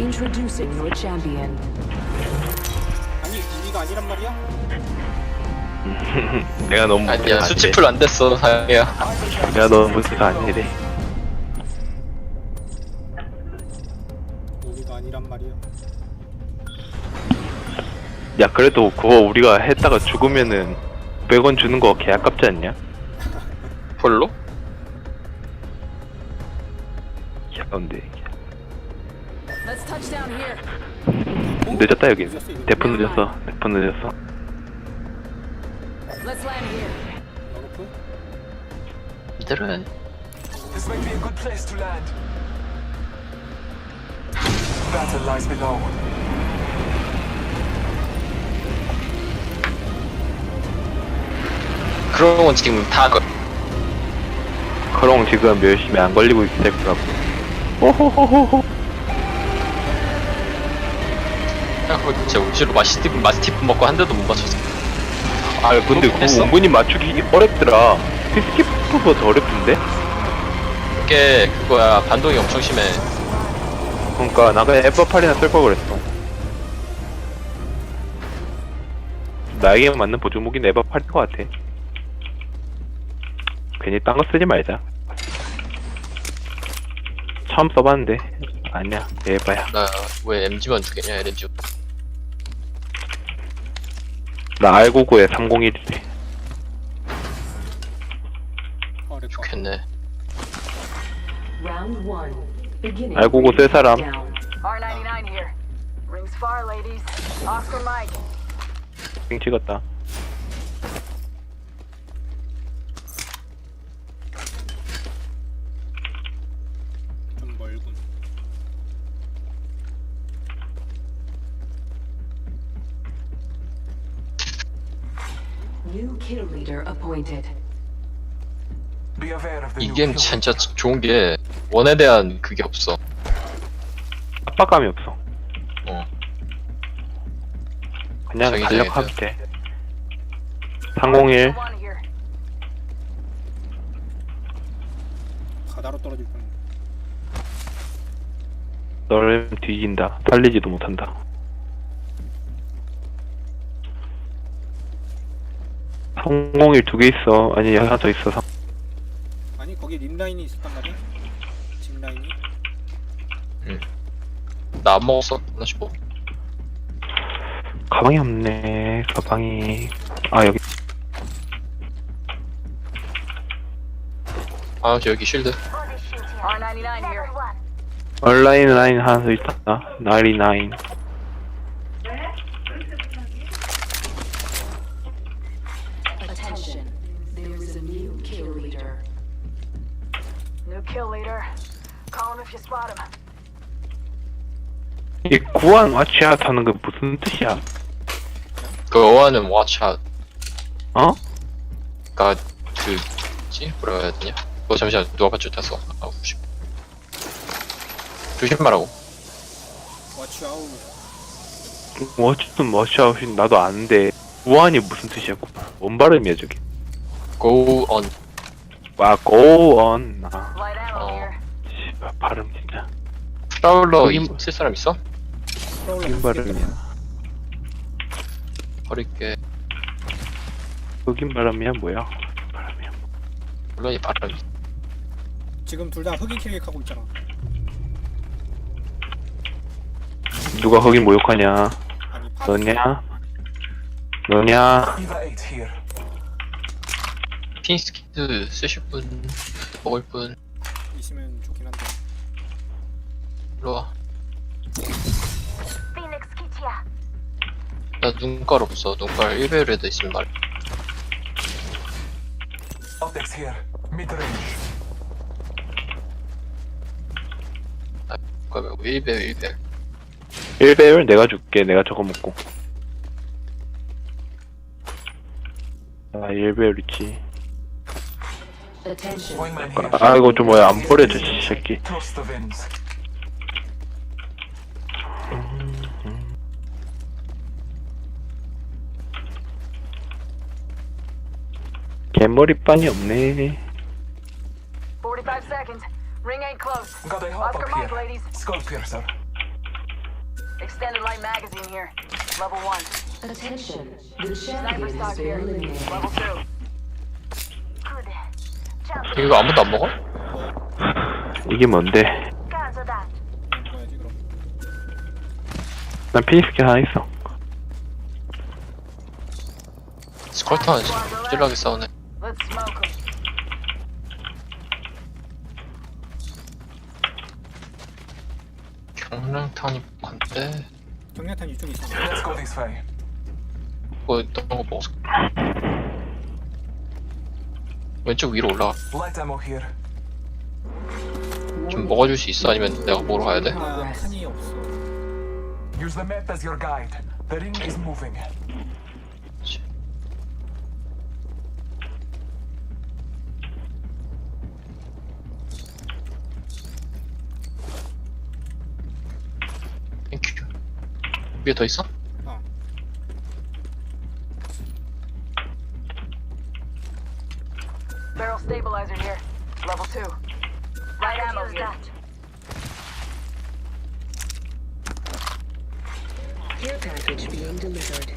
Introducing your champion. 아니 우리가 아니란 말이야? 내가 너무 아니야 수치풀 안 됐어 아니래. 내가 너무 무시가 아니래. 우리가 아니란 말이야. 야 그래도 그거 우리가 했다가 죽으면은 100원 주는 거 개 아깝지 않냐? 별로? 개 아까운데. 늦었다 여기. 대포 늦었어. 대포 늦었어. Let's land here. 러브프? 이대로 해 This might be a good place to land. Battle lies below. 그런 건 지금 다 그- 커롱 지금 열심히 안 걸리고 있을 거라고. 오호호호호. 진짜 우지로 마스티프, 마스티프 먹고 한 대도 못 맞췄어 아 근데 그거 했어? 은근히 맞추기 어렵더라. 피스키프보다 어렵던데? 그게 그거야 반동이 엄청 심해 그러니까 나 그냥 에버팔이나 쓸 걸 그랬어. 나에게 맞는 보조무기는 에버팔일 것 같아. 괜히 딴 거 쓰지 말자. 처음 써봤는데 아니야 에바야. 나 왜 MG만 두 개냐 LMG 나 R99에 301이래. 어렵다. 좋겠네 Round one. Beginning. R99 쓸 사람 Down. R99 here. Rings far, ladies. Oscar Mike. 빙 찍었다. 좀 멀군. New kill leader appointed. Be aware of the 이 new 게임. 진짜 좋은 게 원에 대한 그게 없어 압박감이 없어. 어 그냥 자기 달력하면. 돼. 301 One here. 바다로 떨어질 뻔. 너를 뒤진다. 달리지도 못한다. 성공일 두개 있어. 아니 하나 더 있어. 상- 아니 거기 림 라인이 있었단 말이야? 집 라인이? 나 안 먹었어 하나씩 먹어 가방이 없네. 가방이 아 여기 아 저 여기 쉴드 R99 here. 온라인 라인 하나 더 있다. 나리 나인. Attention. There is a new kill leader. New kill leader. Call him if you spot him. 이 구한 와치아웃 하는 게 무슨 뜻이야? 그 어와는 watch 어? 그니까 그 뭐지 뭐라 해야 되냐 어 잠시만 누가 받쳐 탔어 아 조심 조심 말하고 와치 아웃. 워치든 워치아웃인 나도 아는데 구한이 무슨 뜻이야? 뭔 발음이야 저게? go on 와 고온. 아 Light ammo Oh. here. 씨발 발음 진짜. 프라울러 거기 이- 쓸 사람 있어? 발음이야. 버릴게 흑인 발음이야 뭐야? 발음이야. 물론 이 발음 지금 둘 다 흑인 캐릭 하고 있잖아. 누가 흑인 모욕하냐? 아니 파. 너냐? 너냐? Eva 8 here. 핀스키드 쓰실 분 먹을 분 있으면 좋긴 한데. 일로와 Phoenix Kitia. 나 눈깔 없어 눈깔 1배율에도 있으면 말 Optics here. Mid range. 눈깔 말고 1배율 1배율 1배율 내가 줄게. 내가 저거 먹고. 아 1배율 있지. Attention. Wingman here. 아 이거 좀 뭐야 안 버려 저 새끼. Trust the winds. 개머리빵이 없네. 45 seconds. Ring ain't close. Got a hop Oscar up Mike, here. ladies. Skull piercer. Extended light magazine here. Level one. Attention. The Sniper champion stock has been here. eliminated. Level two. Good. Champion. 이거 아무도 안 먹어? 이게 뭔데? That. 난 피니스킨 하나 있어. 스컬터는 찔하게 싸우네. Let's smoke 'em. 경량탄이 한데 경량탄 이쪽에 있어 Let's go this way. 뭐 있던 거 먹었어. 왼쪽 위로 올라가. Light ammo here. 좀 먹어줄 수 있어? 아니면 내가 먹으러 가야 돼? 나 탄이 없어 Use the map as your guide. The ring is moving. 위에 더 있어? 어 Barrel stabilizer here. Level two. Light ammo here. Care package being delivered.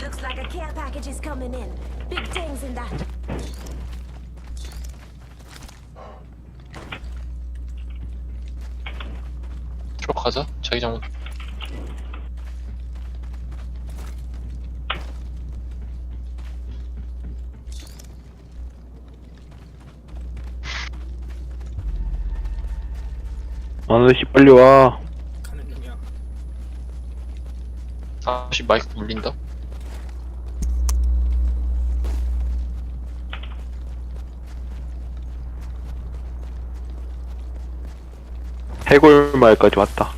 Looks like a care package is coming in. Big things in that. 들어가자. 자기장 아저씨 빨리 와. 가는 중이야 다시 마이크 물린다. 해골 마을까지 왔다.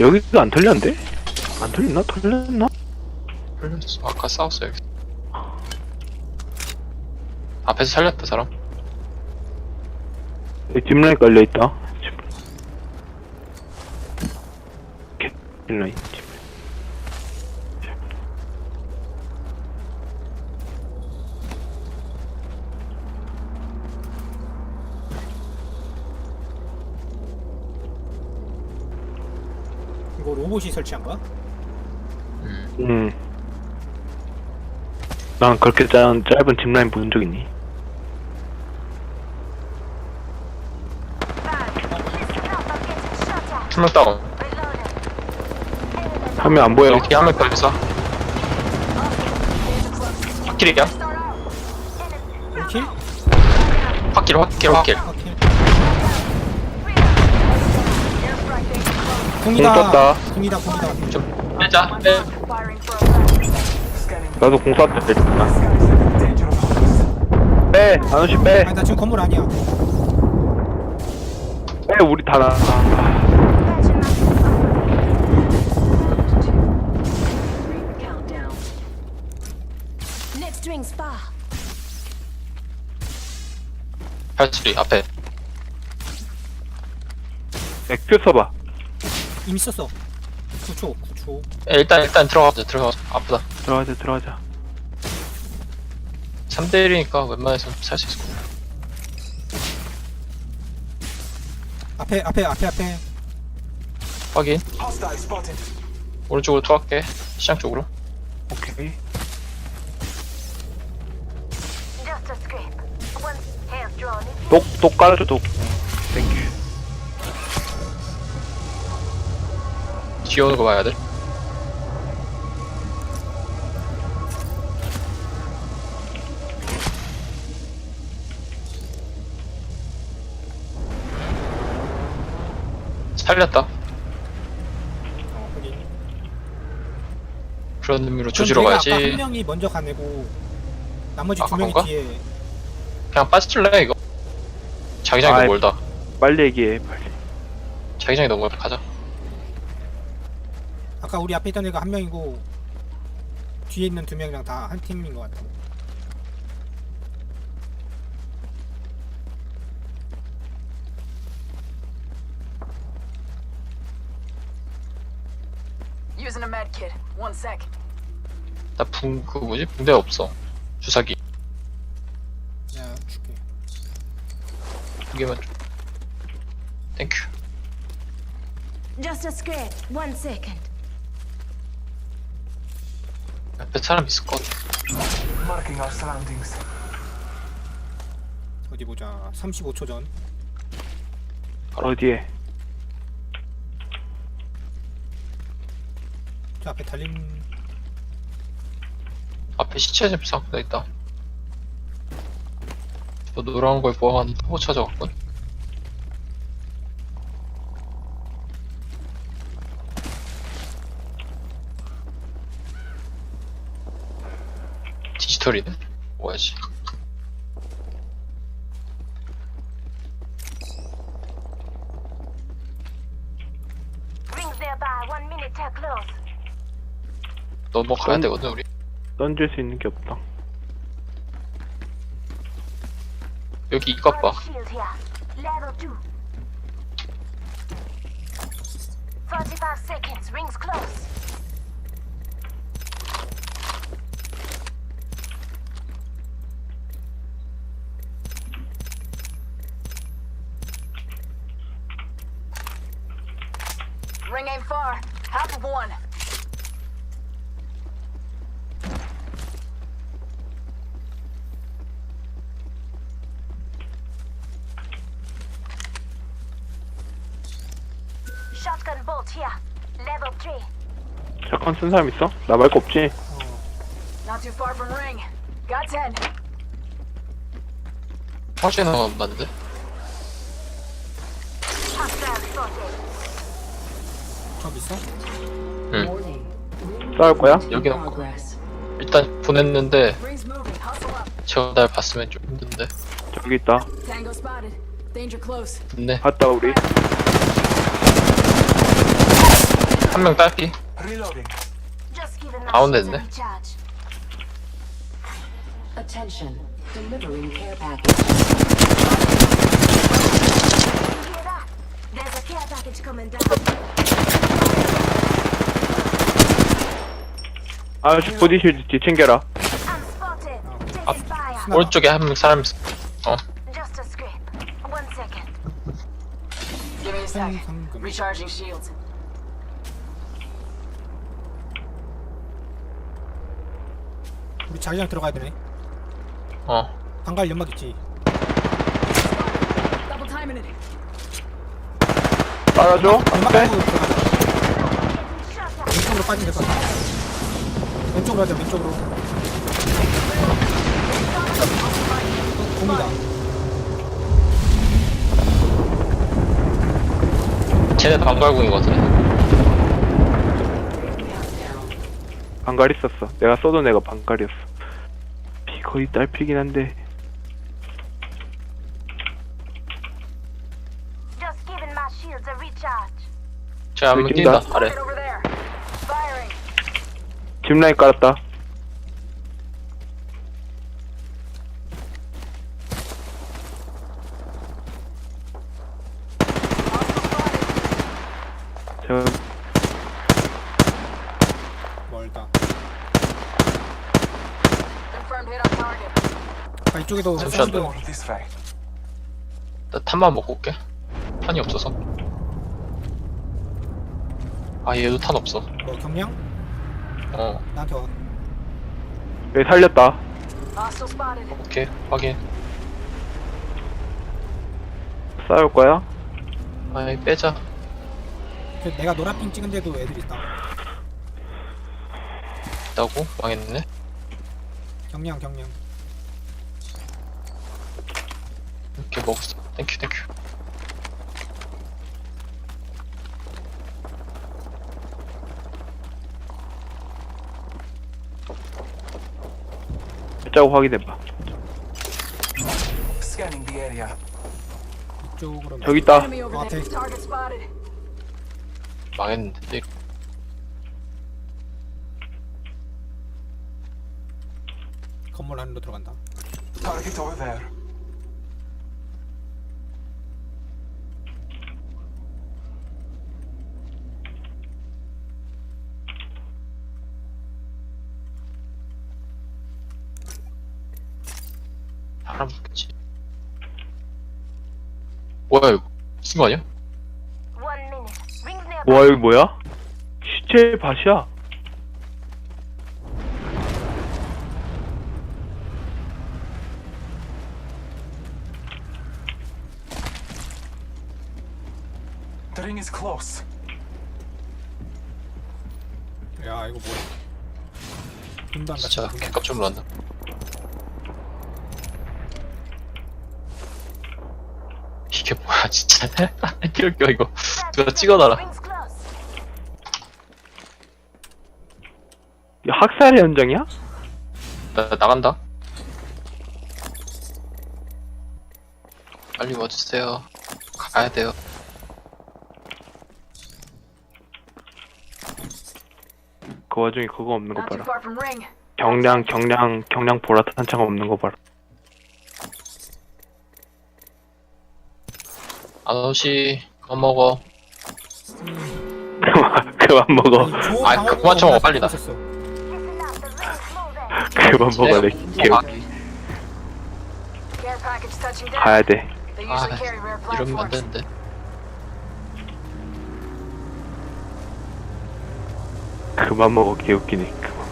여기가 안 털렸는데? 안 털렸나? 털렸나? 흘렸어. 아까 싸웠어 여기. 앞에서 살렸다 사람. 여기 짚라인 깔려있다. 짚- 짚라인, 짚. 이거 로봇이 설치한 거야? 음. 난 그렇게 짧은, 짧은 짚라인 본 적 있니? 투명 다운. 화면 안 보여. 여기 한명 더 있어. 확킬이야? 1킬? 확킬 확킬 확킬. 아, 킬공 떴다. 공이다 공이다 좀 빼자. 빼. 나도 공 쐈다. 빼! 아저씨 빼! 아니 나 지금 건물 아니야 빼! 우리 다 나. 872 앞에. 야, 큐 써봐. 이미 썼어. 9초 9초. 예, 일단 일단 들어가자 들어가자. 아프다. 들어가자, 들어가자. 3대 1이니까 웬만해서 살 수 있을 거야. 앞에 앞에 앞에 앞에. 확인. 오른쪽으로 투할게. 시장 쪽으로. 오케이. 똑, 똑 깔아줘, 똑. 땡큐. 뒤에 오는 거 봐야 돼. 살렸다. 어 확인 그런 의미로 조지러 가야지. 아까 한 명이 먼저 가내고 나머지 아, 두 명이 그런가? 뒤에 그냥 빠질래 이거? 자기장이 아이. 너무 멀다. 빨리 얘기해, 빨리. 자기장이 너무 멀다. 가자. 아까 우리 앞에 있던 애가 한 명이고 뒤에 있는 두 명이랑 다 한 팀인 것 같아 Using a med kit. One sec. 나 붕 그 뭐지? 붕대 없어. 주사기 야 줄게 두 개만 좀. 땡큐. Just a scrape. One second. 옆에 사람 있을 것 같아. Marking our surroundings. 어디 보자 35초 전 어디에? 저 앞에 달림 앞에 시체 좀 싹다 있다. 저 노란 걸 보아하는 호 찾아갔군. 디지털이네. 뭐야지? 넘어가야 음. 되거든 우리. 던질 수 있는 게 없다. 여기 이것 봐. One shield here. Level two. Forty-five seconds. Rings close. 잠깐 쓴 사람 있어? 나 말고 없지? Not too far from ring. Got ten. 화재 나왔는데? Hostile spotted. 적 있어? Warning. 싸울 거야? 여기 Progress. 일단 보냈는데 Ring's moving. Hustle up. 제가 날 봤으면 좀 힘든데. 저기 있다. Tango spotted. Danger close. 근데 갔다 우리. 한 명 딸피. Reloading. Just giving my 가운데 shields a 있네. recharge. Attention. Delivering care package. You hear that? There's a care package coming down. 아, 보디실드 뒤 챙겨라. I'm spotted. Taking fire. 스나 오른쪽에 한 명 사람 있어. 어. Just a scrape. One second. Give me a sec. 상금 Recharging shields. 우리 자기장 들어가야 되네 어. 방갈 연막 있지 Double timing it. 빨아줘. 연막 네. 깔고 들어가자. 왼쪽으로 빠지면 될것 같아 왼쪽으로 하자 왼쪽으로 공이다 쟤네 방갈궁인 것 같은데. 방갈 있었어. 내가 쏘던 애가 방갈이었어. 피 거의 딸피긴 한데. 쟤한명 여기 뛴다. 뛴다. 아래. 짚라인 깔았다. 저 멀다 Confirmed hit on target. 아 이쪽에도 잠시만. 사운드. 나 탄만 먹고 올게. 탄이 없어서. 아 얘도 탄 없어. 뭐 경량? 어. 나한테 와 여기 살렸다. Hostile spotted. 오케이 확인. 싸울 거야? 아이 빼자. 그 내가 노란핑 찍은 데도 애들 있다 있다고? 망했네. 경량 경량 이렇게 먹었어. 땡큐 땡큐. 짜고 확인해봐. Scanning the area. 이쪽으로 저기 있다. Enemy over 어, there. 앞에 Target spotted. 망했는데. 건물 안으로 들어간다 Target over there. 뭐야 이거? 쓴거 아니야? 와 여기 뭐야? 시체 밭이야 The ring is close. 야 이거 뭐야 분단 진짜 분단. 개 깜짝 놀랐 이게 뭐야 진짜. 이럴겨 이거. 누가 찍어놔라. 이 학살의 현장이야? 나 나간다. 빨리 와주세요. 가야 돼요. 그 와중에 그거 없는 거 Not too 봐라. far from ring. 경량 경량 경량 보라트 한창 없는 거 봐라 아저씨 그만 먹어 그만 그만 먹어 방어구가 그만 좀 먹어, 빨리 나. 그만 개 아, package touching down. 가야 돼 아 이러면 안. 되는데 그만 먹어 개웃기네 그만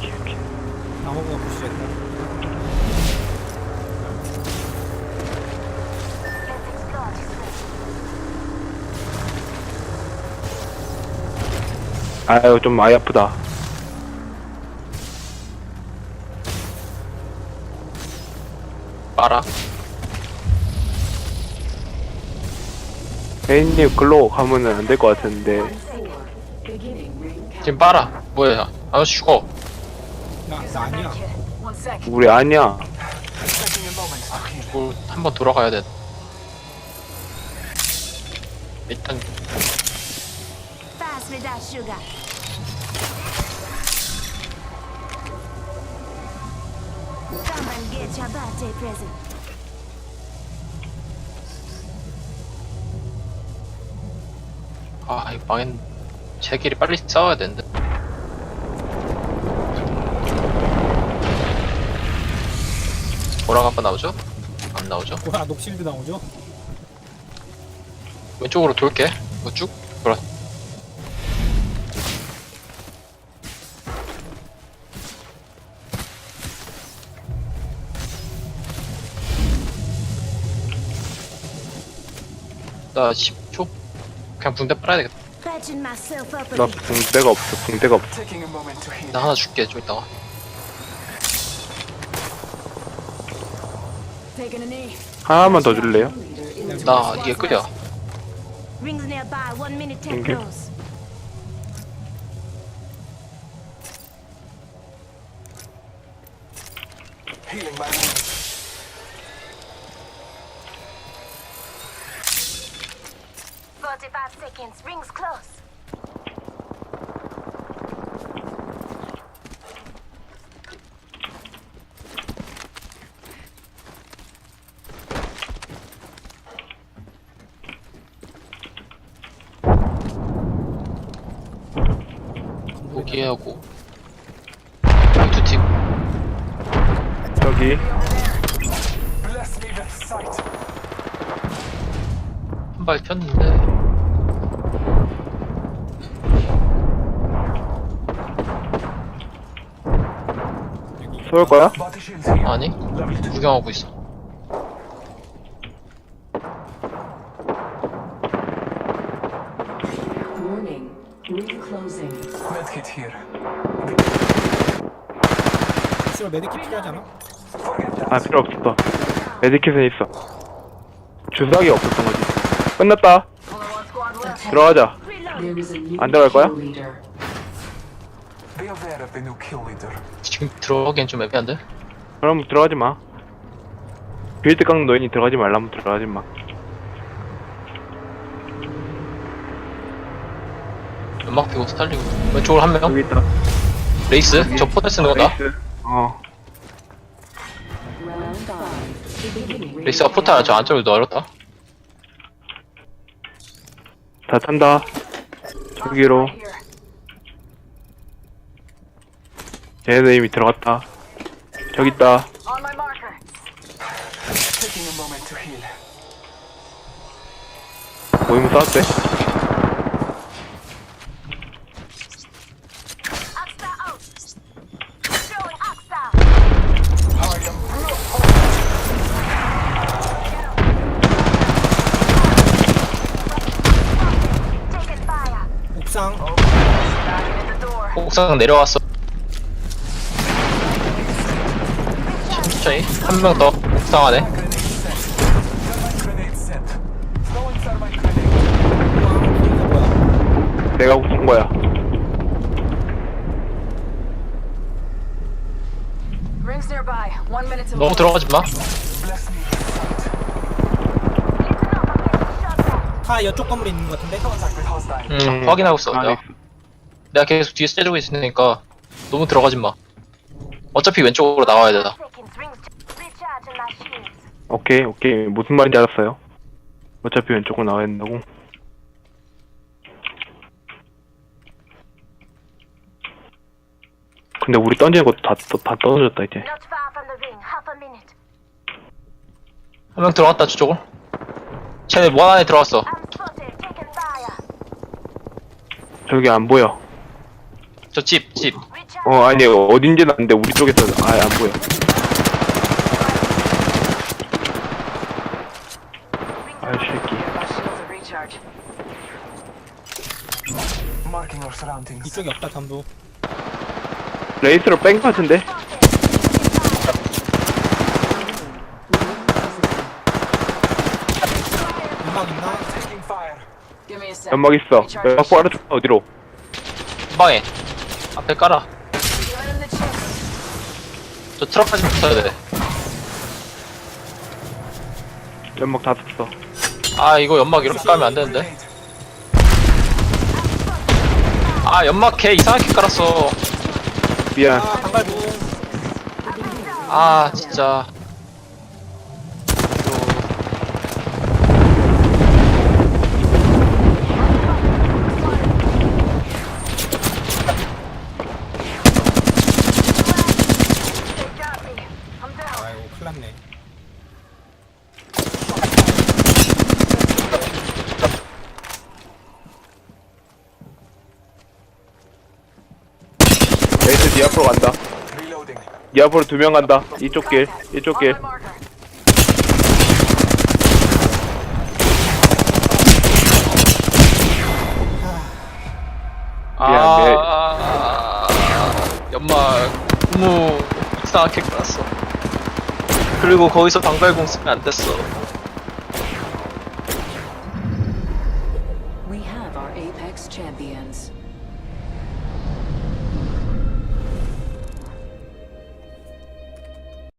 개웃기네 방어구가 부시했 아유 좀 많이 아프다 빨아 혜인님 글로 가면은 안 될 것 같은데. 지금 빨아 뭐야 아저씨 죽어 나, 나 아니야. 우리 아니야. 이거 한번 돌아가야 돼 일단 Fast with that sugar. Get your birthday present. 아 이거 망했 제끼리 빨리 싸워야 되는데 보라가 한번 나오죠? 안 나오죠? 뭐야 녹실드 나오죠? 왼쪽으로 돌게 이거 쭉 돌아 나 10초? 그냥 붕대 빨아야 되겠다 myself up 나. 붕대가 없어 붕대가 없어 Taking a moment to heal. 나 하나 줄게 좀 이따가 Taking a knee. 하나만 더 줄래요? 나 이게 끓여 Rings nearby. One minute, ten Thank you. close. Healing my wounds. Forty-five seconds. Rings close. 포기하고 두팀 저기 Bless me with sight. 한발 켰는데 쏠 거야? 아니 Level 2. 구경하고 있어 Warning. Ring closing. Medkit here. 씨발 메디킷 필요하지 않아? Forget that. 아 필요 없어 메디킷은 있어 주사기 없었던 거지 끝났다. 들어가자 There is a new 안 들어갈 거야? Aware of the new kill leader. 지금 들어가기엔 좀 애매한데? 그럼 들어가지 마. 빌드 깎는 노인이 들어가지 말라면 들어가지 마. 연막 피고 스탈리고. 왼쪽으로 한 명? 여기 있다. 레이스? 저 포탈 쓰는 거다 레이스. 어. Round five. 레이스가 포탈 저 안쪽으로 넣었다. 다 탄다. 저기로 쟤네들 이미 들어갔다. 저기 있다. On my marker. Taking a moment to heal. 보이면 싸도 돼? Oxa out. Throwing Oxa. I am brutal. Taking fire. 옥상 Back in at the door. 옥상 내려왔어 천천히 한 명 더 옥상 안에. Grenade set. Throwing thermite grenade. 이거 뭐야? 내가 웃은 거야. Rings nearby. One minute to 너무. 들어가지 마. 다 이쪽 건물에 있는 것 같은데? 음, 확인하고 있어. 아, 내가. 내가 계속 뒤에 서 때리고 있으니까 너무 들어가지 마. 어차피 왼쪽으로 나와야 되다. Seconds, rings recharging my shields. 오케이 오케이 무슨 말인지 알았어요. 어차피 왼쪽으로 나와야 된다고. 근데 우리 던지는 것도 다, 다, 다 떨어졌다 이제. Not far from the ring, half a minute. 한 명 들어갔다 저쪽으로. 쟤네 원 안에 들어갔어. I'm spotted, taking fire. 저기 안 보여. 저 집, 집. Recharge. 어 아니 어딘지는 아는데 우리 쪽에서 아예 안 보여. 아이 새끼. My shields are recharge. Marking our surroundings. 이쪽에 없다 전부. 레이스로 뺀것 같은데? 연막 있나? Taking fire. Give me a sec. 연막 있어. 연막 빠르 어디로? 한 방에. 앞에 깔아. 저 트럭까지 붙어야 돼. 연막 다 썼어. 아, 이거 연막 이렇게 깔면 안 되는데. Grenade. 아, 연막 개 이상하게 깔았어. 미안. 아. 아, 진짜. They got me. I'm down. 아이고, 큰일 났네. 레이스 니 앞으로 간다. 니 앞으로 두 명 간다. 이쪽 길, 이쪽 길. my marker. 아, 미안, 아, 연막 너무 이상하게 깔았어. 그리고 거기서 방발공 쓰면 안 됐어.